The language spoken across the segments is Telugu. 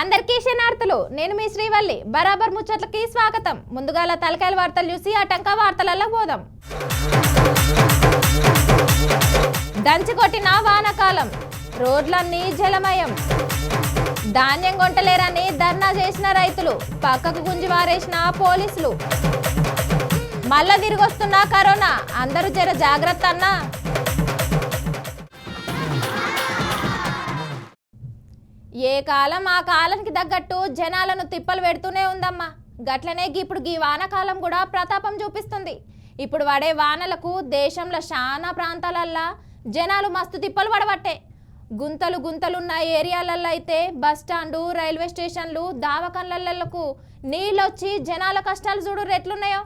అందరికీ శనార్థులు నేను మీ శ్రీవల్లి. బరాబర్ ముచ్చట్లకి స్వాగతం. ముందుగాల తలకాయల వార్తలు చూసి ఆటంక వార్తలలో పోదాం. దంచి కొట్టిన వానకాలం రోడ్లన్నీ జలమయం. ధాన్యం కొంటలేరని ధర్నా చేసిన రైతులు పక్కకు గుంజి వారేసిన పోలీసులు. మళ్ళా తిరిగొస్తున్న కరోనా అందరూ జర జాగ్రత్త అన్నా. ఏ కాలం ఆ కాలానికి తగ్గట్టు జనాలను తిప్పలు పెడుతూనే ఉందమ్మా. గట్లనే ఇప్పుడు ఈ వానకాలం కూడా ప్రతాపం చూపిస్తుంది. ఇప్పుడు పడే వానలకు దేశంలో చాలా ప్రాంతాలల్లా జనాలు మస్తు తిప్పలు పడబట్టే. గుంతలు గుంతలున్న ఏరియాలల్లో అయితే బస్ స్టాండు రైల్వే స్టేషన్లు దావకన్లకు నీళ్ళొచ్చి జనాల కష్టాలు చూడు ఎట్లున్నాయో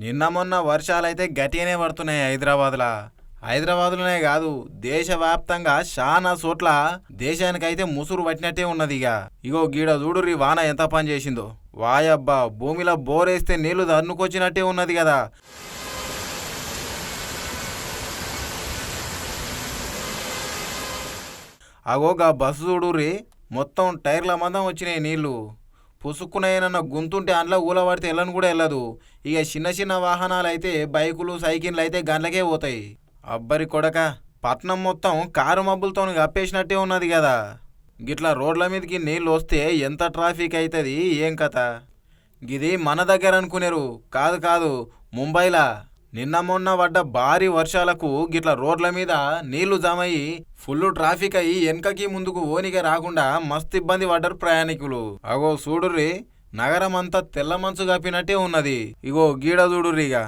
నిన్న మొన్న వర్షాలైతే గట్టిగానే పడుతున్నాయి హైదరాబాద్లా. హైదరాబాద్లోనే కాదు దేశవ్యాప్తంగా చాలా చోట్ల దేశానికైతే ముసురు పట్టినట్టే ఉన్నది ఇక ఇగో గీడ చూడురి వాన ఎంత పని చేసిందో. వాయబ్బా భూమిలో బోరేస్తే నీళ్ళు దన్నుకొచ్చినట్టే ఉన్నది కదా. అగోగా బస్సు చూడుర్రి మొత్తం టైర్ల మందం వచ్చినాయి నీళ్ళు. పుసుక్కున్నాయనన్న గుంతుంటే అందులో ఊలబడితే వెళ్ళను కూడా వెళ్ళదు. ఇక చిన్న చిన్న వాహనాలు అయితే బైకులు సైకిళ్ళు అయితే గండ్లకే పోతాయి. అబ్బరి కొడక పట్నం మొత్తం కారు మబ్బులతో కప్పేసినట్టే ఉన్నది కదా. గిట్లా రోడ్ల మీదకి నీళ్ళు వస్తే ఎంత ట్రాఫిక్ అవుతుంది ఏం కథ. గిది మన దగ్గర అనుకునేరు. కాదు కాదు ముంబైలా. నిన్న మొన్న పడ్డ భారీ వర్షాలకు గిట్ల రోడ్ల మీద నీళ్ళు జమయి ఫుల్ ట్రాఫిక్ అయ్యి వెనకకి ముందుకు ఓనికే రాకుండా మస్తు ఇబ్బంది పడ్డారు ప్రయాణికులు. అగో చూడుర్రి నగరం అంతా తెల్ల మంచు కప్పినట్టే ఉన్నది. ఇగో గీడ చూడుర్రి ఇక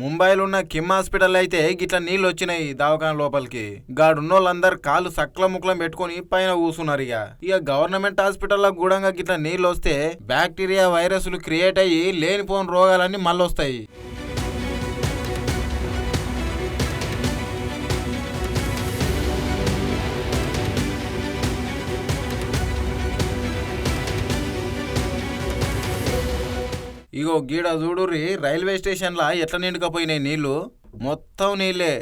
ముంబైలో ఉన్న కిమ్ హాస్పిటల్ అయితే గిట్ల నీళ్ళు వచ్చినాయి దవాఖాన లోపలికి. గాడున్నోళ్ళందరు కాళ్ళు సక్ల ముక్కలం పెట్టుకొని పైన కూసున్నారు ఇక ఇక గవర్నమెంట్ హాస్పిటల్లో కూడా గిట్ల నీళ్ళు వస్తే బ్యాక్టీరియా వైరస్లు క్రియేట్ అయ్యి లేనిపోని రోగాలన్నీ మళ్ళొస్తాయి. ఇగో గీడ చూడుర్రి రైల్వే స్టేషన్లో ఎట్లా నిండుకపోయినాయి నీళ్ళు మొత్తం నీళ్ళే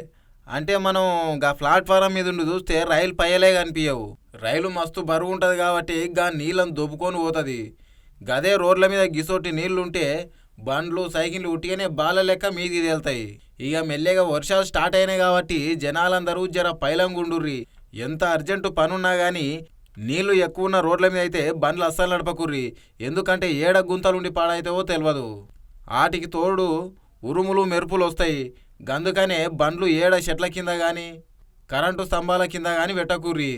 అంటే మనం గా ప్లాట్ఫారం మీద ఉండి చూస్తే రైలు పయ్యలే కనిపించవు రైలు మస్తు బరువు ఉంటుంది కాబట్టి గా నీళ్ళని దొబ్బుకొని పోతుంది. గదే రోడ్ల మీద గిసోటి నీళ్ళుంటే బండ్లు సైకిళ్ళు ఉట్టిగానే బాల లెక్క మీది తేలుతాయి. ఇక మెల్లగా వర్షాలు స్టార్ట్ అయినాయి కాబట్టి జనాలందరూ జర పైలంగుండుర్రి ఎంత అర్జెంటు పనున్నా కానీ నీళ్ళు ఎక్కువ ఉన్న రోడ్ల మీద అయితే బండ్లు అస్సలు నడపకుర్రి. ఎందుకంటే ఏడ గుంతలుండి పాడైతావో తెలియదు ఆటికి తోడు ఉరుములు మెరుపులు వస్తాయి. గందుకనే బండ్లు ఏడ చెట్ల కింద కానీ కరెంటు స్తంభాల కింద కానీ పెట్టకుర్రి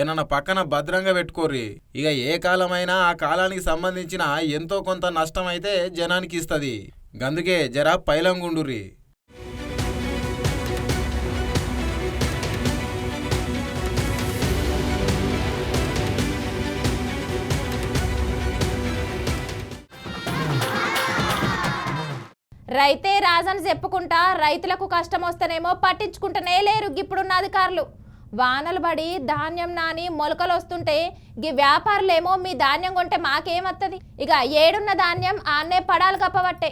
ఏనన్నా పక్కన భద్రంగా పెట్టుకోర్రి. ఇక ఏ కాలమైనా ఆ కాలానికి సంబంధించిన ఎంతో కొంత నష్టం అయితే జనానికి ఇస్తుంది గందుకే జరా పైలంగుండుర్రి రైతే రాజని చెప్పుకుంటా రైతులకు కష్టం వస్తేనేమో పట్టించుకుంటూనే లేరు ఇప్పుడున్న అధికారులు. వానలు పడి ధాన్యం నాని మొలకలు వస్తుంటే గీ వ్యాపారులేమో మీ ధాన్యం కొంటే మాకేమత్తది? ఇక ఏడున్న ధాన్యం ఆన్నే పడాలి కప్పబట్టే.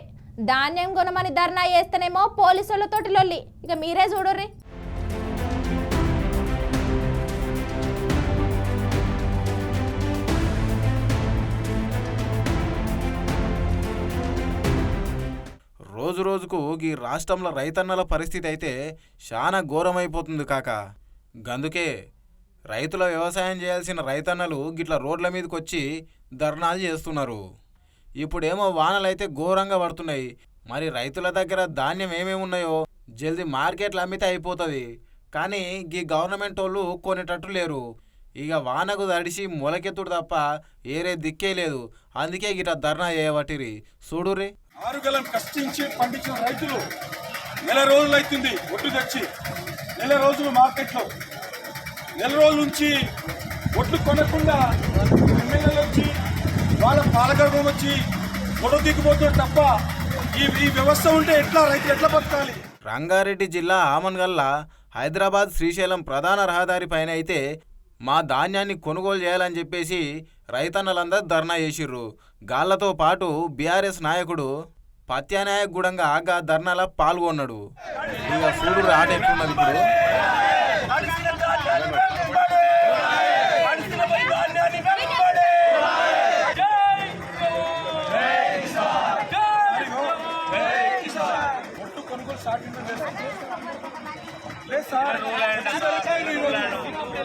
ధాన్యం కొనమని ధర్నా చేస్తేనేమో పోలీసులతోటి లొల్లి. ఇక మీరే చూడుర్రి. రోజు రోజుకు ఈ రాష్ట్రంలో రైతన్నల పరిస్థితి అయితే చాలా ఘోరమైపోతుంది కాక. గందుకే రైతుల వ్యవసాయం చేయాల్సిన రైతన్నలు గిట్ల రోడ్ల మీదకి వచ్చి ధర్నాలు చేస్తున్నారు. ఇప్పుడేమో వానలైతే ఘోరంగా పడుతున్నాయి. మరి రైతుల దగ్గర ధాన్యం ఏమేమి ఉన్నాయో జల్దీ మార్కెట్లో అమ్మితే అయిపోతుంది. కానీ ఈ గవర్నమెంట్ వాళ్ళు కొనేటట్టు లేరు. ఇక వానకు తడిసి మొలకెత్తుడు తప్ప ఏరే దిక్కే లేదు. అందుకే గిట్ల ధర్నా చేయబట్టిరి చూడుర్రి. ఆరుగలం కష్టించి పండించిన రైతులు నెల రోజులు అవుతుంది ఒడ్డు తెచ్చి. నెల రోజులు మార్కెట్లో. నెల రోజుల నుంచి ఒడ్లు కొనకుండా ఎమ్మెల్యేలు వచ్చి వాళ్ళ పాలకర్గం వచ్చి గొడవ దిగిపోతుంది తప్ప ఈ ఈ వ్యవస్థ ఉంటే ఎట్లా రైతులు ఎట్లా బతకాలి? రంగారెడ్డి జిల్లా ఆమన్గల్ల హైదరాబాద్ శ్రీశైలం ప్రధాన రహదారి పైన అయితే మా ధాన్యాన్ని కొనుగోలు చేయాలని చెప్పేసి రైతన్నలందరూ ధర్నా చేసిర్రు. గాళ్ళతో పాటు బీఆర్ఎస్ నాయకుడు పత్యానాయక్ గుడంగా ధర్నాల పాల్గొన్నాడు. ఇక చూడు ఆట ఎట్లున్నది ఇప్పుడు ఒట్టు కొనుగోలు స్టార్ట్ లేదు సార్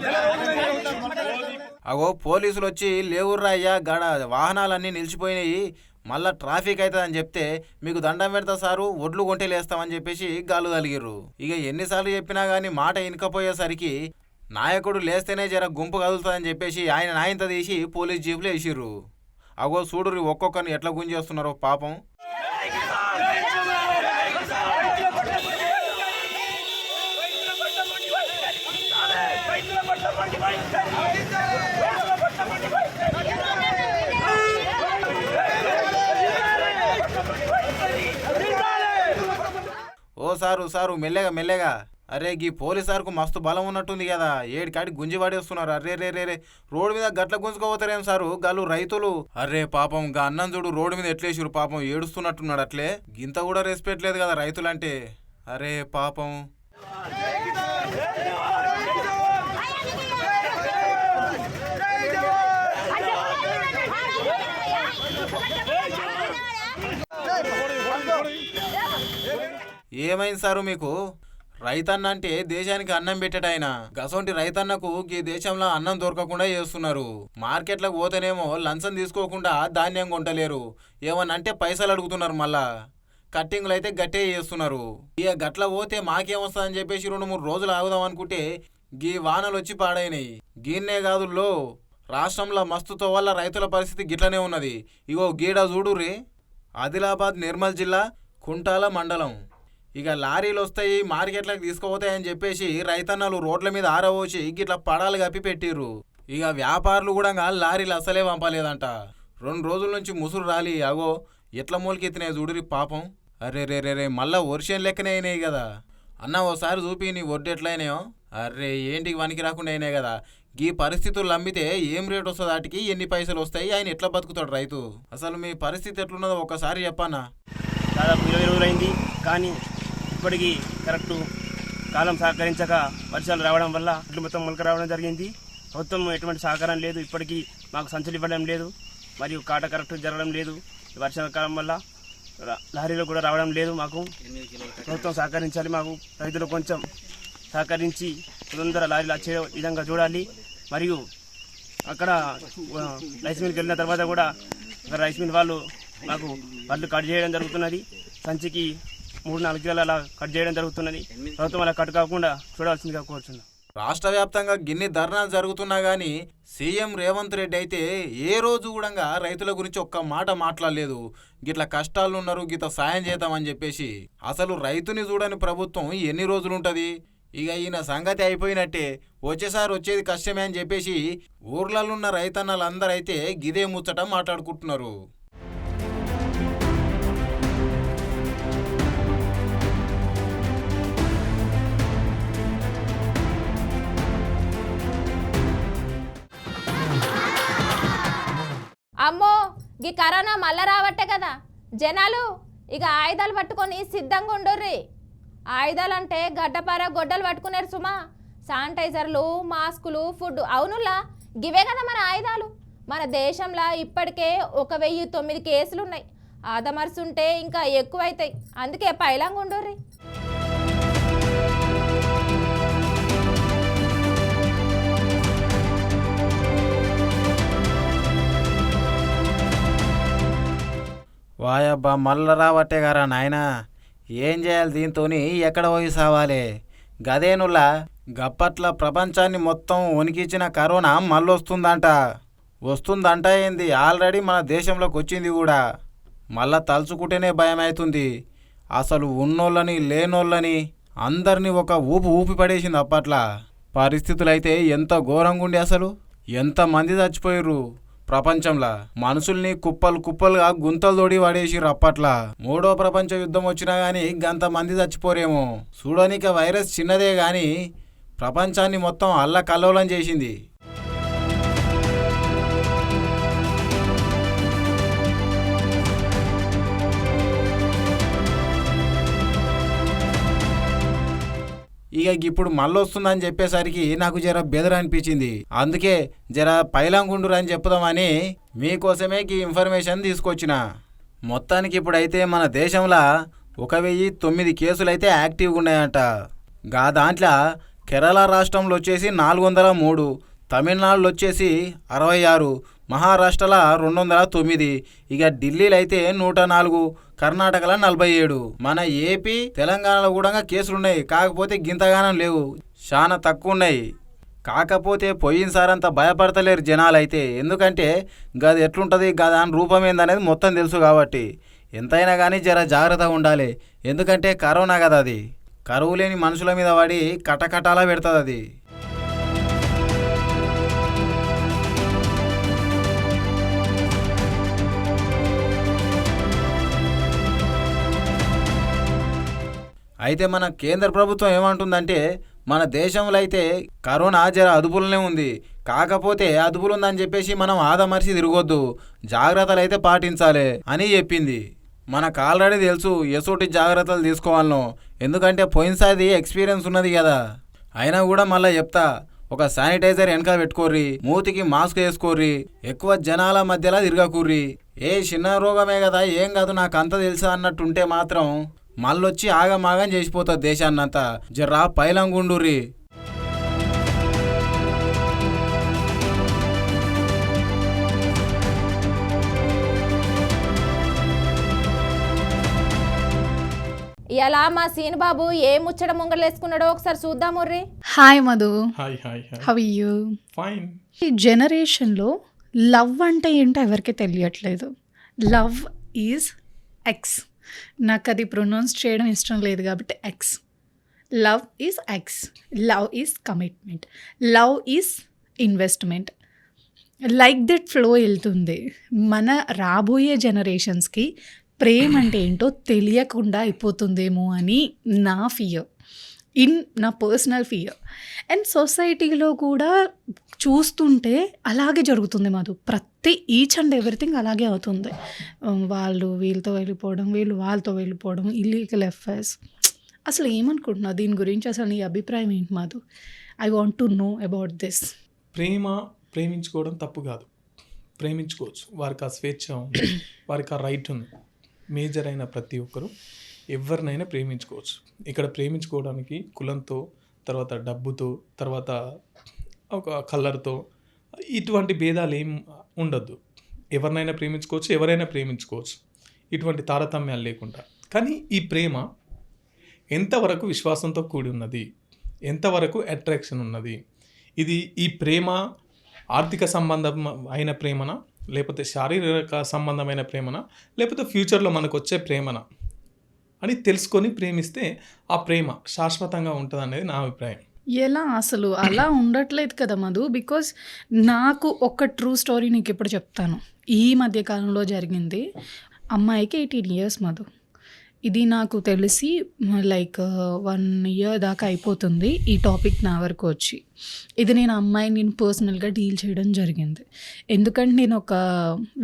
నెల రోజులైంది. అగో పోలీసులు వచ్చి లేవుర్రా అయ్యా గడ వాహనాలన్నీ నిలిచిపోయినాయి మళ్ళా ట్రాఫిక్ అవుతుందని చెప్తే మీకు దండం పెడతా సారు ఒడ్లు కొంటేలేస్తామని చెప్పేసి గాలు తలిగిర్రు. ఇక ఎన్నిసార్లు చెప్పినా కానీ మాట ఇనకపోయేసరికి నాయకుడు లేస్తేనే జర గుంపు కదులుతుందని చెప్పేసి ఆయన నాయంత తీసి పోలీస్ జీపులు వేసిర్రు. అగో చూడు ఒక్కొక్కరిని ఎట్లా గుంజేస్తున్నారో పాపం. సారు సారు మెల్లగా మెల్లగా. అరే గీ పోలీస్ సార్కు మస్తు బలం ఉన్నట్టుంది కదా. ఏడి కాడి గుంజి పడేస్తున్నారు అరే రే రే రే. రోడ్డు మీద గట్ల గుంజుకోపోతారేం సారు? గలు రైతులు. అరే పాపం గా అన్నం చూడు రోడ్డు మీద ఎట్లేసిరు పాపం. ఏడుస్తున్నట్టున్నాడు అట్లే. గింత కూడా రెస్పెక్ట్ లేదు కదా రైతులంటే. అరే పాపం. ఏమైంది సారు మీకు? రైతన్న అంటే దేశానికి అన్నం పెట్టాడాయన గసొంటి రైతన్నకు ఈ దేశంలో అన్నం దొరకకుండా చేస్తున్నారు. మార్కెట్లకు పోతేనేమో లంచం తీసుకోకుండా ధాన్యం కొంటలేరు. ఏమనంటే పైసలు అడుగుతున్నారు మళ్ళా. కట్టింగ్లు అయితే గట్టే చేస్తున్నారు. ఇక గట్ల పోతే మాకేమొస్తుందని చెప్పేసి రెండు మూడు రోజులు ఆగుదాం అనుకుంటే గీ వానలు వచ్చి పాడైనాయి. గీన్నే కాదు లో రాష్ట్రంలో మస్తుతో వల్ల రైతుల పరిస్థితి గిట్లనే ఉన్నది. ఇగో గీడ చూడుర్రి. ఆదిలాబాద్ నిర్మల్ జిల్లా కుంటాల మండలం. ఇక లారీలు వస్తాయి మార్కెట్లకు తీసుకుపోతాయని చెప్పేసి రైతన్నలు రోడ్ల మీద ఆరవోచి గిట్ల పడాలు కప్పి పెట్టిర్రు. ఇక వ్యాపారులు కూడా లారీలు అసలే పంపలేదంట. రెండు రోజుల నుంచి ముసురు రాలి అగో ఎట్ల మూలకెత్తినాయి చూడురి పాపం. అరే రే రే రే మళ్ళా వర్షం లెక్కనే అయినాయి కదా. అన్న ఓసారి చూపి నీ వడ్డు ఎట్లయినాయో. అరే ఏంటికి వనికి రాకుండా అయినాయి కదా. ఈ పరిస్థితులు అమ్మితే ఏం రేట్ వస్తుంది వాటికి ఎన్ని పైసలు వస్తాయి? ఆయన ఎట్లా బతుకుతాడు రైతు? అసలు మీ పరిస్థితి ఎట్లున్నదో ఒకసారి చెప్పన్నా దాదాపు ఇరవై రోజులైంది. కానీ ఇప్పటికీ కరెక్టు కాలం సహకరించక వర్షాలు రావడం వల్ల ఇట్లు మొత్తం మొలక రావడం జరిగింది. ప్రభుత్వం ఎటువంటి సహకారం లేదు. ఇప్పటికీ మాకు సంచులు ఇవ్వడం లేదు. మరియు కాట కరెక్ట్ జరగడం లేదు. వర్షాల వర్షాకాలం వల్ల రా- లారీలు కూడా రావడం లేదు మాకు. ప్రభుత్వం సహకరించాలి మాకు. రైతులు కొంచెం సహకరించి తొందర లారీలు వచ్చే విధంగా చూడాలి. మరియు అక్కడ రైస్ మిల్కి వెళ్ళిన తర్వాత కూడా అక్కడ రైస్ మిల్ వాళ్ళు మాకు వడ్లు కట్ చేయడం జరుగుతున్నది. సంచికి మూడు నాలుగు కిలోలు అలా కట్ చేయడం జరుగుతున్నది. ప్రభుత్వం అలా కట్ కాకుండా చూడాల్సిందిగా కోరుచున్నాం. రాష్ట్ర వ్యాప్తంగా గిన్ని ధర్నాలు జరుగుతున్నా గానీ సీఎం రేవంత్ రెడ్డి అయితే ఏ రోజు కూడా రైతుల గురించి ఒక్క మాట మాట్లాడలేదు. గిట్ల కష్టాలు ఉన్నారు గిట్ల సాయం చేద్దామని చెప్పేసి. అసలు రైతుని చూడని ప్రభుత్వం ఎన్ని రోజులు ఉంటది ఇక ఈయన సంగతి అయిపోయినట్టే వచ్చేసారి వచ్చేది కష్టమే అని చెప్పేసి ఊర్లలో ఉన్న రైతన్నలందరూ అయితే గిదే ముచ్చట మాట్లాడుకుంటున్నారు. అమ్మో గీ కరోనా మళ్ళా రావట్టే కదా. జనాలు ఇక ఆయుధాలు పట్టుకొని సిద్ధంగా ఉండుర్రి. ఆయుధాలు అంటే గడ్డపార గొడ్డలు పట్టుకున్నారు సుమా. శానిటైజర్లు మాస్కులు ఫుడ్. అవునులా గివే కదా మన ఆయుధాలు. మన దేశంలో ఇప్పటికే ఒక వెయ్యి తొమ్మిది కేసులు ఉన్నాయి ఆదమర్సుంటే ఇంకా ఎక్కువైతాయి. అందుకే పైలంగా ఉండుర్రి వాయబ్బా మల్ల రావట్టే గారా నాయనా. ఏం చేయాలి దీంతోని? ఎక్కడ పోయి సావాలి? గదేనులా గప్పట్ల ప్రపంచాన్ని మొత్తం వణికించిన కరోనా మళ్ళొస్తుందంట. వస్తుందంట ఏంది? ఆల్రెడీ మన దేశంలోకి వచ్చింది కూడా. మళ్ళా తలుచుకుంటేనే భయం అవుతుంది అసలు ఉన్నోళ్ళని లేనోళ్ళని అందరినీ ఒక ఊపు ఊపి పడేసింది అప్పట్లా. పరిస్థితులు అయితే ఎంత ఘోరంగా ఉండి అసలు ఎంతమంది చచ్చిపోయారు ప్రపంచంలో. మనుషుల్ని కుప్పలు కుప్పలుగా గుంతలు తోడి పడేసిర్రు అప్పట్లా. మూడో ప్రపంచ యుద్ధం వచ్చినా గానీ గంత మంది చచ్చిపోరేమో. చూడనిక వైరస్ చిన్నదే గాని ప్రపంచాన్ని మొత్తం అల్లకల్లోలం చేసింది. ఇక ఇప్పుడు మళ్ళీ వస్తుందని చెప్పేసరికి నాకు జర బెదర అనిపించింది అందుకే జర పైలంగుండురు అని చెప్పుదామని మీకోసమే ఈ ఇన్ఫర్మేషన్ తీసుకొచ్చిన. మొత్తానికి ఇప్పుడైతే మన దేశంలో ఒక వెయ్యి తొమ్మిది కేసులు అయితే యాక్టివ్గా ఉన్నాయంట గా దాంట్లో కేరళ రాష్ట్రంలో వచ్చేసి నాలుగు వందల మూడు తమిళనాడులో వచ్చేసి అరవై ఆరు మహారాష్ట్రలో రెండు వందల తొమ్మిది ఇక ఢిల్లీలో అయితే నూట నాలుగు కర్ణాటకలో నలభై ఏడు. మన ఏపీ తెలంగాణలో కూడా కేసులు ఉన్నాయి కాకపోతే గింతగానం లేవు. చాలా తక్కువ ఉన్నాయి కాకపోతే పోయినసారి అంత భయపడతలేరు జనాలు అయితే ఎందుకంటే గది ఎట్లుంటుంది దాని రూపం ఏందనేది మొత్తం తెలుసు కాబట్టి. ఎంతైనా కానీ జర జాగ్రత్తగా ఉండాలి. ఎందుకంటే కరోనా కదా అది కరువు లేని మనుషుల మీద పడి కటకటాలా పెడుతుంది అది అయితే మన కేంద్ర ప్రభుత్వం ఏమంటుందంటే మన దేశంలో అయితే కరోనా జర అదుపులోనే ఉంది. కాకపోతే అదుపులు ఉందని చెప్పేసి మనం ఆదమర్చి తిరగొద్దు. జాగ్రత్తలు అయితే పాటించాలి అని చెప్పింది. మనకు ఆల్రెడీ తెలుసు ఎసోటి జాగ్రత్తలు తీసుకోవాలను. ఎందుకంటే పోయినసారి ఎక్స్పీరియన్స్ ఉన్నది కదా. అయినా కూడా మళ్ళీ చెప్తా ఒక శానిటైజర్ వెనక పెట్టుకోర్రి మూతికి మాస్క్ వేసుకోర్రి ఎక్కువ జనాల మధ్యలో తిరగకూర్రి. ఏ చిన్న రోగమే కదా ఏం కాదు నాకు అంత తెలుసా అన్నట్టుంటే మాత్రం మళ్ళొచ్చి ఆగమాగం చేసిపోతుంది దేశాన్నంతా. జర్రా పైలంగుండుర్రి. ఇలా మా సీన్ బాబు ఏ ముచ్చట ముంగలేసుకున్నాడో ఒకసారి చూద్దాం ముర్రి hi Madhu. Hi hi hi. How you fine ఈ జనరేషన్లో లవ్ అంటే ఏంటో ఎవరికి తెలియట్లేదు. లవ్ ఈజ్ ఎక్స్ నాకు అది ప్రొనౌన్స్ చేయడం ఇష్టం లేదు కాబట్టి ex love is ex love is commitment love is investment like that flow వెళ్తుంది. మన రాబోయే జనరేషన్స్కి ప్రేమ అంటే ఏంటో తెలియకుండా అయిపోతుందేమో అని నా ఫియర్ ఇన్ నా పర్సనల్ ఫియర్ అండ్ సొసైటీలో కూడా చూస్తుంటే అలాగే జరుగుతుంది మాధు. ప్రతి ఈచ్ అండ్ ఎవ్రీథింగ్ అలాగే అవుతుంది. వాళ్ళు వీళ్ళతో వెళ్ళిపోవడం వీళ్ళు వాళ్ళతో వెళ్ళిపోవడం ఇల్లీగల్ ఎఫ్ఐర్స్ అసలు ఏమనుకుంటున్నావు దీని గురించి అసలు నీ అభిప్రాయం ఏంటి Madhu? I want to know about this ప్రేమ ప్రేమించుకోవడం తప్పు కాదు. ప్రేమించుకోవచ్చు. వారికి ఆ స్వేచ్ఛ ఉంది. వారికి ఆ రైట్ ఉంది. మేజర్ అయిన ప్రతి ఒక్కరు ఎవరినైనా ప్రేమించుకోవచ్చు. ఇక్కడ ప్రేమించుకోవడానికి కులంతో తర్వాత డబ్బుతో తర్వాత ఒక కలర్తో ఇటువంటి భేదాలు ఏం ఉండొద్దు. ఎవరినైనా ప్రేమించుకోవచ్చు ఎవరైనా ప్రేమించుకోవచ్చు. ఇటువంటి తారతమ్యాలు లేకుండా. కానీ ఈ ప్రేమ ఎంతవరకు విశ్వాసంతో కూడి ఉన్నది? ఎంతవరకు అట్రాక్షన్ ఉన్నది? ఇది ఈ ప్రేమ ఆర్థిక సంబంధం అయిన ప్రేమన? లేకపోతే శారీరక సంబంధమైన ప్రేమన? లేకపోతే ఫ్యూచర్లో మనకు వచ్చే ప్రేమన? అని తెలుసుకొని ప్రేమిస్తే ఆ ప్రేమ శాశ్వతంగా ఉంటుంది అనేది నా అభిప్రాయం. ఎలా అసలు? అలా ఉండట్లేదు కదా మధు. బికాజ్ నాకు ఒక ట్రూ స్టోరీ నీకు ఇప్పుడు చెప్తాను. ఈ మధ్యకాలంలో జరిగింది. అమ్మాయికి ఎయిటీన్ ఇయర్స్ మధు. ఇది నాకు తెలిసి లైక్ వన్ ఇయర్ దాకా అయిపోతుంది ఈ టాపిక్ నా వరకు వచ్చి. ఇది నేను అమ్మాయిని నేను పర్సనల్గా డీల్ చేయడం జరిగింది. ఎందుకంటే నేను ఒక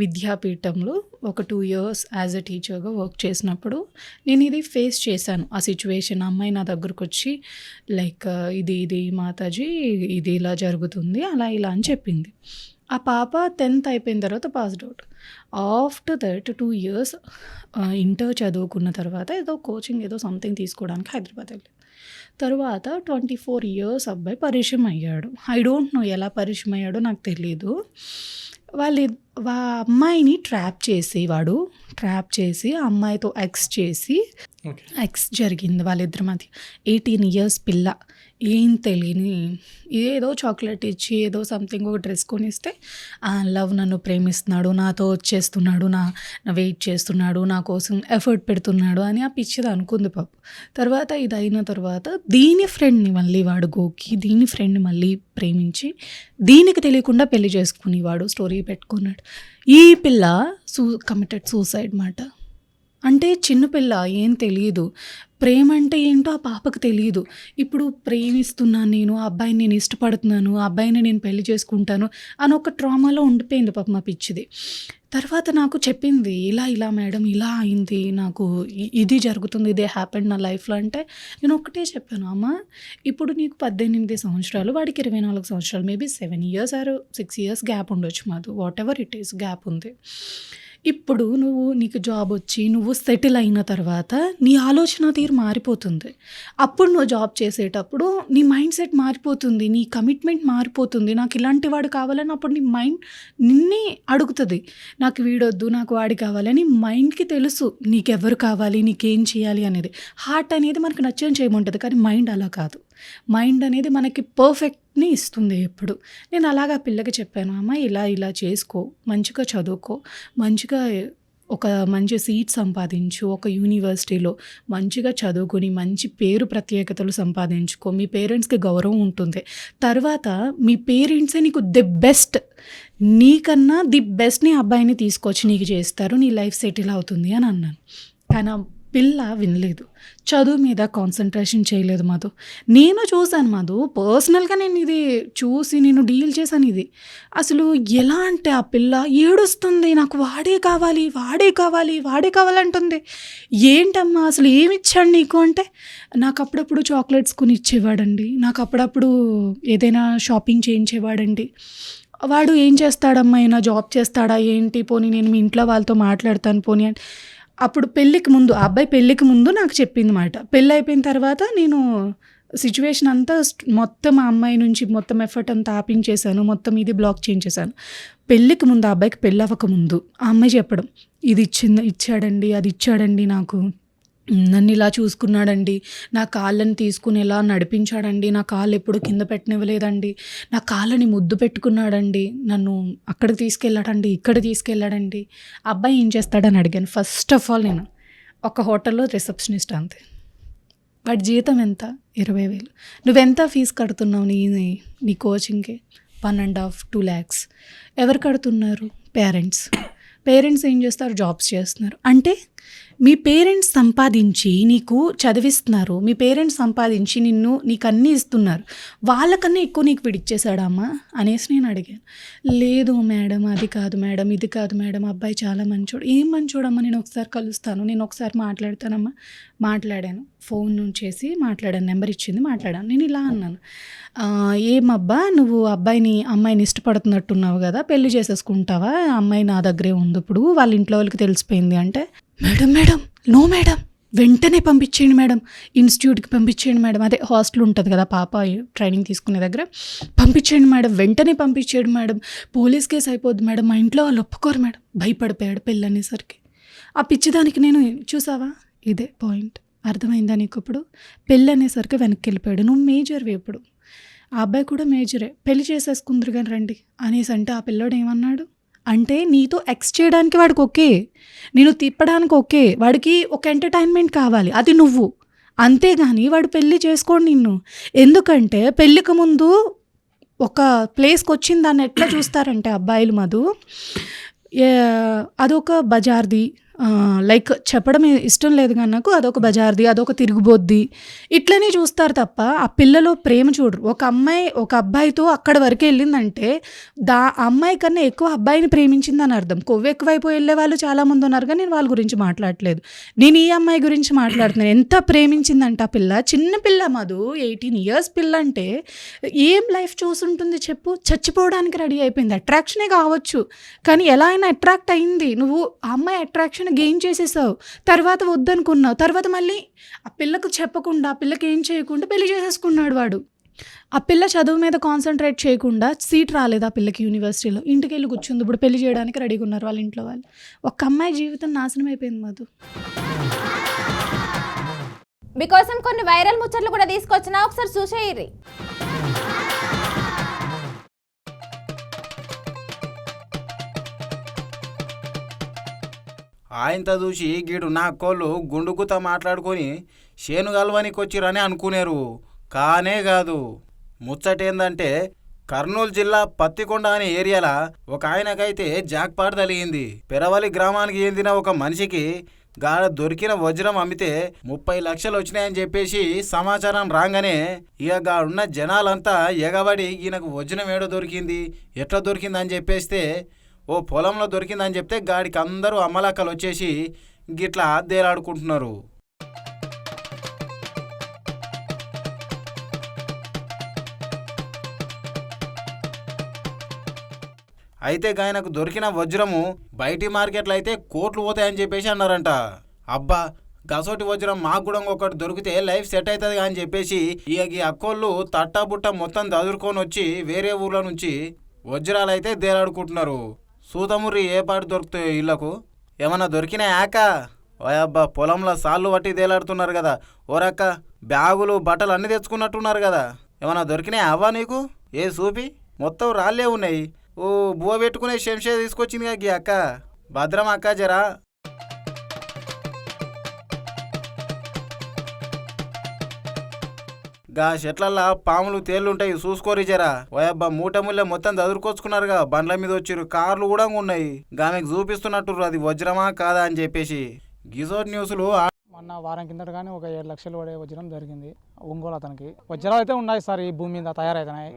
విద్యాపీఠంలో ఒక టూ ఇయర్స్ యాజ్ అ టీచర్గా వర్క్ చేసినప్పుడు నేను ఇది ఫేస్ చేశాను. ఆ సిచ్యువేషన్ అమ్మాయి నా దగ్గరకు వచ్చి లైక్ ఇది ఇది మాతాజీ ఇది ఇలా జరుగుతుంది అలా ఇలా అని చెప్పింది. ఆ పాప టెన్త్ అయిపోయిన తర్వాత passed out. After that two years inter చదువుకున్న తర్వాత ఏదో కోచింగ్ ఏదో సంథింగ్ తీసుకోవడానికి హైదరాబాద్ వెళ్ళింది తర్వాత ట్వంటీ ఫోర్ ఇయర్స్ అబ్బాయి పరిచయం అయ్యాడు. ఐ డోంట్ నో ఎలా పరిచయం అయ్యాడో నాకు తెలియదు వాళ్ళు వా అమ్మాయిని ట్రాప్ చేసి వాడు ట్రాప్ చేసి ఆ అమ్మాయితో ఎక్స్ చేసి ఎక్స్ జరిగింది వాళ్ళిద్దరి మధ్య. ఎయిటీన్ ఇయర్స్ పిల్ల. ఏం తెలియని ఏదో చాక్లెట్ ఇచ్చి ఏదో సంథింగ్ ఒక డ్రెస్ కొనిస్తే ఆ లవ్ నన్ను ప్రేమిస్తున్నాడు నాతో వచ్చేస్తున్నాడు నా వెయిట్ చేస్తున్నాడు నా కోసం ఎఫర్ట్ పెడుతున్నాడు అని ఆ పిచ్చిది అనుకుంది పాప. తర్వాత ఇది అయిన తర్వాత దీని ఫ్రెండ్ని మళ్ళీ వాడు గోకి దీని ఫ్రెండ్ని మళ్ళీ ప్రేమించి దీనికి తెలియకుండా పెళ్ళి చేసుకుని వాడు స్టోరీ పెట్టుకున్నాడు. ఈ పిల్ల సూ కమిటెడ్ సూసైడ్ మాట. అంటే చిన్నపిల్ల ఏం తెలియదు ప్రేమ అంటే ఏంటో ఆ పాపకు తెలియదు ఇప్పుడు ప్రేమిస్తున్నాను నేను ఆ అబ్బాయిని నేను ఇష్టపడుతున్నాను ఆ అబ్బాయిని నేను పెళ్ళి చేసుకుంటాను అని ఒక ట్రామాలో ఉండిపోయింది పాప మా పిచ్చిది. తర్వాత నాకు చెప్పింది ఇలా ఇలా మేడం ఇలా అయింది నాకు ఇది జరుగుతుంది ఇదే హ్యాపెండ్ నా లైఫ్లో అంటే నేను ఒకటే చెప్పాను అమ్మ ఇప్పుడు నీకు పద్దెనిమిది సంవత్సరాలు వాడికి ఇరవై నాలుగు సంవత్సరాలు maybe seven years or six years gap ఉండొచ్చు మాది whatever it is gap ఉంది. ఇప్పుడు నువ్వు నీకు జాబ్ వచ్చి నువ్వు సెటిల్ అయిన తర్వాత నీ ఆలోచన తీరు మారిపోతుంది. అప్పుడు నువ్వు జాబ్ చేసేటప్పుడు నీ మైండ్ సెట్ మారిపోతుంది నీ కమిట్మెంట్ మారిపోతుంది. నాకు ఇలాంటి వాడు కావాలని అప్పుడు నీ మైండ్ నిన్నే అడుగుతుంది. నాకు వీడొద్దు నాకు వాడి కావాలని మైండ్కి తెలుసు. నీకెవరు కావాలి నీకేం చేయాలి అనేది. హార్ట్ అనేది మనకు నచ్చని చేయమంటుంది కానీ మైండ్ అలా కాదు. మైండ్ అనేది మనకి పర్ఫెక్ట్ని ఇస్తుంది ఎప్పుడు. నేను అలాగా పిల్లకి చెప్పాను అమ్మ ఇలా ఇలా చేసుకో మంచిగా చదువుకో మంచిగా ఒక మంచి సీట్ సంపాదించు ఒక యూనివర్సిటీలో మంచిగా చదువుకొని మంచి పేరు ప్రత్యేకతలు సంపాదించుకో మీ పేరెంట్స్కి గౌరవం ఉంటుంది. తర్వాత మీ పేరెంట్సే నీకు ది బెస్ట్ నీకన్నా ది బెస్ట్ని అబ్బాయిని తీసుకొచ్చి నీకు చేస్తారు నీ లైఫ్ సెటిల్ అవుతుంది అని అన్నాను. కానీ పిల్ల వినలేదు. చదువు మీద కాన్సన్ట్రేషన్ చేయలేదు మధు. నేను చూశాను మధు. పర్సనల్గా నేను ఇది చూసి నేను డీల్ చేశాను ఇది. అసలు ఎలా అంటే ఆ పిల్ల ఏడుస్తుంది నాకు వాడే కావాలి వాడే కావాలి వాడే కావాలంటుంది. ఏంటమ్మా అసలు ఏమి ఇచ్చాడు నీకు అంటే? నాకు అప్పుడప్పుడు చాక్లెట్స్ కొని ఇచ్చేవాడండి నాకు అప్పుడప్పుడు ఏదైనా షాపింగ్ చేయించేవాడండి. వాడు ఏం చేస్తాడమ్మా? అయినా జాబ్ చేస్తాడా? ఏంటి? పోనీ నేను మీ ఇంట్లో వాళ్ళతో మాట్లాడతాను పోనీ అంటే అప్పుడు పెళ్ళికి ముందు ఆ అబ్బాయి పెళ్ళికి ముందు నాకు చెప్పింది మాట పెళ్ళి అయిపోయిన తర్వాత నేను సిచ్యువేషన్ అంతా మొత్తం ఆ అమ్మాయి నుంచి మొత్తం ఎఫర్ట్ అంతా ఆపించేశాను. మొత్తం ఇది బ్లాక్ చేయించేశాను. పెళ్ళికి ముందు ఆ అబ్బాయికి పెళ్ళి అవ్వక ముందు ఆ అమ్మాయి చెప్పడం ఇది ఇచ్చింది ఇచ్చాడండి అది ఇచ్చాడండి నాకు. నన్ను ఇలా చూసుకున్నాడండి. నా కాళ్ళని తీసుకుని ఎలా నడిపించాడండి. నా కాళ్ళు ఎప్పుడు కింద పెట్టనివ్వలేదండి. నా కాళ్ళని ముద్దు పెట్టుకున్నాడండి. నన్ను అక్కడికి తీసుకెళ్ళాడండి ఇక్కడ తీసుకెళ్ళాడండి. అబ్బాయి ఏం చేస్తాడని అడిగాను. ఫస్ట్ ఆఫ్ ఆల్ నేను ఒక హోటల్లో రిసెప్షనిస్ట్ అంతే. వాడి జీతం ఎంత? ఇరవై వేలు. నువ్వెంత ఫీజు కడుతున్నావు నీ నీ కోచింగ్కి? One and half two lakhs. ఎవరు కడుతున్నారు? పేరెంట్స్. పేరెంట్స్ ఏం చేస్తారు? జాబ్స్ చేస్తున్నారు. అంటే మీ పేరెంట్స్ సంపాదించి నీకు చదివిస్తున్నారు. మీ పేరెంట్స్ సంపాదించి నిన్ను నీకు అన్నీ ఇస్తున్నారు. వాళ్ళకన్నా ఎక్కువ నీకు విడిచ్చేశాడమ్మా అనేసి నేను అడిగాను. లేదు మేడం అది కాదు మేడం ఇది కాదు మేడం అబ్బాయి చాలా మంచోడు. ఏం మంచోడమ్మా నేను ఒకసారి కలుస్తాను నేను ఒకసారి మాట్లాడతానమ్మా. మాట్లాడాను. ఫోన్ చేసి మాట్లాడాను నెంబర్ ఇచ్చింది మాట్లాడాను. నేను ఇలా అన్నాను. ఏమబ్బా నువ్వు అబ్బాయిని అమ్మాయిని ఇష్టపడుతున్నట్టున్నావు కదా పెళ్ళి చేసేసుకుంటావా? అమ్మాయి నా దగ్గరే ఉంది ఇప్పుడు వాళ్ళ ఇంట్లో వాళ్ళకి తెలిసిపోయింది అంటే మేడం మేడం నో మేడం. వెంటనే పంపించేయండి మేడం. ఇన్స్టిట్యూట్కి పంపించేయండి మేడం. అదే హాస్టల్ ఉంటుంది కదా పాప ట్రైనింగ్ తీసుకునే దగ్గర. పంపించేయండి మేడం. వెంటనే పంపించేయండి మేడం. పోలీస్ కేసు అయిపోద్ది మేడం. మా ఇంట్లో వాళ్ళు ఒప్పుకోరు మేడం. భయపడిపోయాడు పెళ్ళి అనేసరికి. ఆ పిచ్చిదానికి నేను చూసావా? ఇదే పాయింట్. అర్థమైందా నీకు ఇప్పుడు? పెళ్ళి అనేసరికి వెనక్కి వెళ్ళిపోయాడు. నువ్వు మేజర్వి ఇప్పుడు. ఆ అబ్బాయి కూడా మేజరే. పెళ్ళి చేసేసుకుందరు కానీ రండి అనేసి అంటే ఆ పిల్లోడు ఏమన్నాడు? అంటే నీతో ఎక్స్ చేయడానికి వాడికి ఓకే. నేను తిప్పడానికి ఓకే. వాడికి ఒక ఎంటర్టైన్మెంట్ కావాలి. అది నువ్వు. అంతేగాని వాడు పెళ్ళి చేసుకోండి నిన్ను. ఎందుకంటే పెళ్ళికి ముందు ఒక ప్లేస్కి వచ్చిన దాన్ని ఎట్లా చూస్తారంటే అబ్బాయిలు మధు. అదొక బజార్ది. లైక్ చెప్పడం ఇష్టం లేదు కానీ నాకు అదొక బజార్ది అదొక తిరుగుబోద్ది. ఇట్లనే చూస్తారు తప్ప ఆ పిల్లలో ప్రేమ చూడరు. ఒక అమ్మాయి ఒక అబ్బాయితో అక్కడ వరకు వెళ్ళిందంటే దా అమ్మాయి కన్నా ఎక్కువ అబ్బాయిని ప్రేమించిందని అర్థం. కొవ్వు ఎక్కువైపోయి వెళ్ళే వాళ్ళు చాలామంది ఉన్నారు కానీ నేను వాళ్ళ గురించి మాట్లాడలేదు నేను ఈ అమ్మాయి గురించి మాట్లాడుతున్నాను. ఎంత ప్రేమించిందంట ఆ పిల్ల? చిన్న పిల్ల మధు ఎయిటీన్ ఇయర్స్ పిల్ల అంటే ఏం లైఫ్ చూసుంటుంది చెప్పు? చచ్చిపోవడానికి రెడీ అయిపోయింది. అట్రాక్షనే కావచ్చు. కానీ ఎలా అయినా అట్రాక్ట్ అయింది. నువ్వు ఆ అమ్మాయి అట్రాక్షన్ గెయిన్ చేసేసావు. తర్వాత వద్దనుకున్నావు. తర్వాత మళ్ళీ ఆ పిల్లకు చెప్పకుండా ఆ పిల్లకి ఏం చేయకుండా పెళ్ళి చేసేసుకున్నాడు వాడు. ఆ పిల్ల చదువు మీద కాన్సన్ట్రేట్ చేయకుండా సీట్ రాలేదు ఆ పిల్లకి యూనివర్సిటీలో ఇంటికి వెళ్ళి కూర్చుంది. ఇప్పుడు పెళ్ళి చేయడానికి రెడీగా ఉన్నారు వాళ్ళ ఇంట్లో వాళ్ళు. ఒక అమ్మాయి జీవితం నాశనం అయిపోయింది మధు. మీకోసం కొన్ని వైరల్ ముచ్చట్లు కూడా తీసుకొచ్చినా. ఒకసారి చూసేయిర్రి ఆయనతో చూసి గీడు నా కోళ్ళు గుండుకుతో మాట్లాడుకొని శేను గలవానికి అనుకునేరు. కానే కాదు. ముచ్చటేందంటే కర్నూలు జిల్లా పత్తికొండ అనే ఏరియాల ఒక ఆయనకైతే జాక్పాట్ తలిగింది పెరవలి గ్రామానికి చెందిన ఒక మనిషికి గాడ దొరికిన వజ్రం అమ్మితే ముప్పై లక్షలు వచ్చినాయని చెప్పేసి సమాచారం రాగానే ఇక గాడున్న జనాలంతా ఎగబడి ఈయనకు వజ్రం ఏడో దొరికింది? ఎట్లా దొరికింది అని చెప్పేస్తే ఓ పొలంలో దొరికిందని చెప్తే గాడికి అందరూ అమ్మలక్కలు వచ్చేసి గిట్లా దేలాడుకుంటున్నారు అయితే గాయనకు దొరికిన వజ్రము బయటి మార్కెట్లో అయితే కోట్లు పోతాయని చెప్పేసి అన్నారంట. అబ్బా గసోటి వజ్రం మాకు కూడా ఒకటి దొరికితే లైఫ్ సెట్ అవుతుంది అని చెప్పేసి ఇక ఈ అక్కోళ్ళు తట్టాబుట్ట మొత్తం చదువుకొని వచ్చి వేరే ఊర్ల నుంచి వజ్రాలు అయితే దేలాడుకుంటున్నారు. సూతమురి ఏ పాటు దొరుకుతాయి ఇళ్ళకు ఏమన్నా దొరికినాయాక అబ్బా పొలంలో సాళ్ళు పట్టి తేలాడుతున్నారు కదా. ఓరక్క బ్యాగులు బట్టలు అన్నీ తెచ్చుకున్నట్టున్నారు కదా. ఏమన్నా దొరికినాయి అవ్వా నీకు? ఏ సూపి మొత్తం రాళ్ళే ఉన్నాయి. ఓ బువ పెట్టుకునే శంషే తీసుకొచ్చింది కదా గీ అక్క. భద్రం అక్క జరా. గా చెట్లల్లా పాములు తేళ్ళుంటాయి. చూసుకోరి జరా. ఓయబ్బా మూట ముల్లె మొత్తం చదురుకొచ్చుకున్నారుగా బండ్ల మీద వచ్చిర్రు. కార్లు కూడా ఉన్నాయి. గామెకు చూపిస్తున్నట్టు అది వజ్రమా కాదా అని చెప్పేసి. గిజోట్ న్యూస్లు మొన్న వారం కిందట కానీ ఒక ఏడు లక్షలు పడే వజ్రం జరిగింది. ఒంగోలు అతనికి. వజ్రాలు అయితే ఉన్నాయి సార్ ఈ భూమి మీద తయారవుతున్నాయి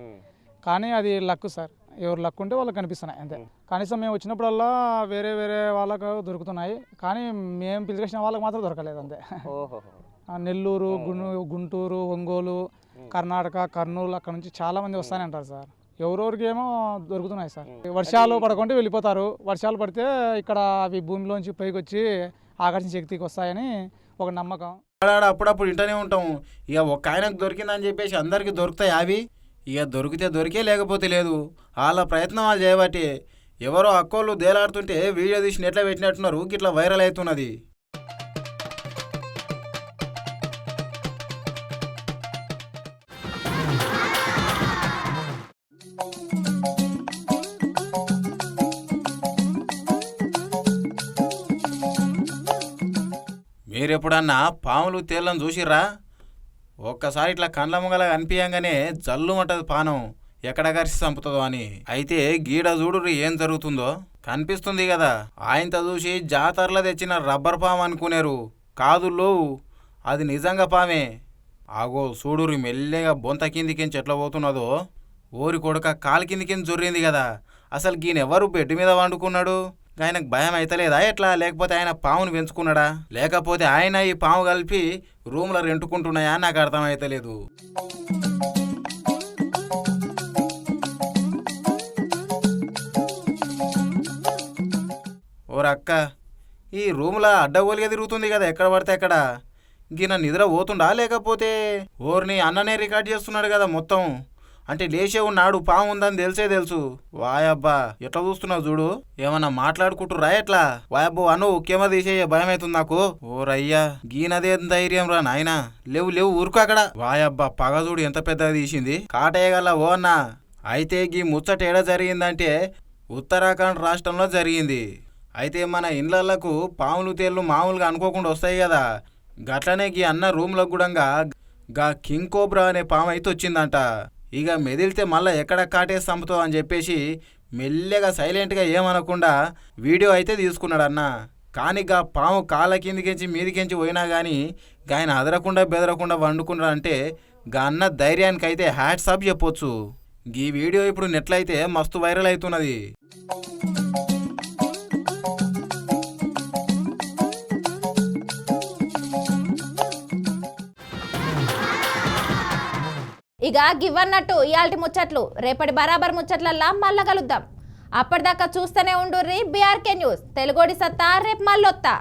కానీ అది లక్ సార్. ఎవరు లక్ ఉంటే వాళ్ళకి కనిపిస్తున్నాయి అంతే. కనీసం మేము వచ్చినప్పుడల్లా వేరే వేరే వాళ్ళకు దొరుకుతున్నాయి. కానీ మేము పిలిచేసిన వాళ్ళకి మాత్రం దొరకలేదు అంతే. నెల్లూరు గుంటూరు ఒంగోలు కర్ణాటక కర్నూలు అక్కడ నుంచి చాలా మంది వస్తానే అంటారు సార్. ఎవరెవరికి ఏమో దొరుకుతున్నాయి సార్. వర్షాలు పడకుంటే వెళ్ళిపోతారు. వర్షాలు పడితే ఇక్కడ అవి భూమిలోంచి పైకి వచ్చి ఆకర్షణ శక్తికి వస్తాయని ఒక నమ్మకం. అప్పుడప్పుడు ఇంటనే ఉంటాం ఇక ఒక ఆయనకు దొరికిందని చెప్పేసి అందరికి దొరుకుతాయి అవి. ఇక దొరికితే దొరికే లేకపోతే లేదు. వాళ్ళ ప్రయత్నం వాళ్ళు చేయబట్టి ఎవరో అక్కోళ్ళు దేలాడుతుంటే వీడియో తీసి నెట్లో పెట్టినట్టున్నారు. గిట్లా వైరల్ అవుతున్నది. మీరెప్పుడన్నా పాములు తేళ్ళను చూసిర్రా? ఒక్కసారి ఇట్లా కండ్ల ముంగల కనిపించగానే జల్లు ఉంటుంది పానం. ఎక్కడ కరిసి చంపుతుందో అని. అయితే గీడ చూడు ఏం జరుగుతుందో. కనిపిస్తుంది కదా. ఆయనతో చూసి జాతరలో తెచ్చిన రబ్బర్ పాము అనుకునేరు. కాదు లోవు. అది నిజంగా పామే. ఆగో చూడురు మెల్లగా బొంత కిందికించి ఎట్లా పోతున్నదో. ఓరి కొడుక కాలు కిందికించి జొర్రింది కదా. అసలు ఈయనెవరు బెడ్ మీద వండుకున్నాడు? ఆయనకు భయం అయితలేదా ఎట్లా? లేకపోతే ఆయన పావును పెంచుకున్నాడా? లేకపోతే ఆయన ఈ పాము కలిపి రూమ్లో రెంటుకుంటున్నాయా? నాకు అర్థమైతలేదు. ఓరక్క ఈ రూమ్లో అడ్డగోలుగా తిరుగుతుంది కదా ఎక్కడ పడితే ఎక్కడ గిన నిద్ర పోతుండా? లేకపోతే ఓర్ని అన్ననే రికార్డ్ చేస్తున్నాడు కదా మొత్తం. అంటే లేచే ఉన్నాడు పాము ఉందని తెలిసే తెలుసు. వాయబ్బా ఎట్లా చూస్తున్నావు చూడు? ఏమన్నా మాట్లాడుకుంటురా ఎట్లా? వాయబ్బో అను కెమెరా తీసేయ భయం అవుతుంది నాకు రయ్యా గీనదే ధైర్యం రా నాయనా. లేవు లేవు ఊరుకు అక్కడ. వాయబ్బా పగ చూడు ఎంత పెద్దగా తీసింది. కాటేయగల ఓ అన్నా. అయితే గీ ముచ్చట ఏడ జరిగిందంటే ఉత్తరాఖండ్ రాష్ట్రంలో జరిగింది. అయితే మన ఇండ్లలకు పాములు తేళ్ళు మామూలుగా అనుకోకుండా వస్తాయి కదా. గట్లనే గీ అన్న రూమ్లో కూడా గా కింగ్ కోబ్రా అనే పాము అయితే వచ్చిందంట. ఇక మెదిలితే మళ్ళీ ఎక్కడ కాటేసి చంపుతావు అని చెప్పేసి మెల్లగా సైలెంట్గా ఏమనకుండా వీడియో అయితే తీసుకున్నాడు అన్న కానీ గా పాము కాళ్ళ కిందికించి మీదికించి పోయినా కానీ ఆయన అదరకుండా బెదరకుండా వండుకున్నాడంటే గా అన్న ధైర్యానికి అయితే హ్యాట్స్ చెప్పొచ్చు. ఈ వీడియో ఇప్పుడు నెట్లయితే మస్తు వైరల్ అవుతున్నది. ఇక గివ్వన్నట్టు ఇయాల్టి ముచ్చట్లు. రేపటి బరాబర్ ముచ్చట్లల్లా మళ్ళా కలుద్దాం. అప్పటిదాకా చూస్తూనే ఉండుర్రి బీఆర్కే న్యూస్ తెలుగోడి సత్తా రేపు మళ్ళొత్తా.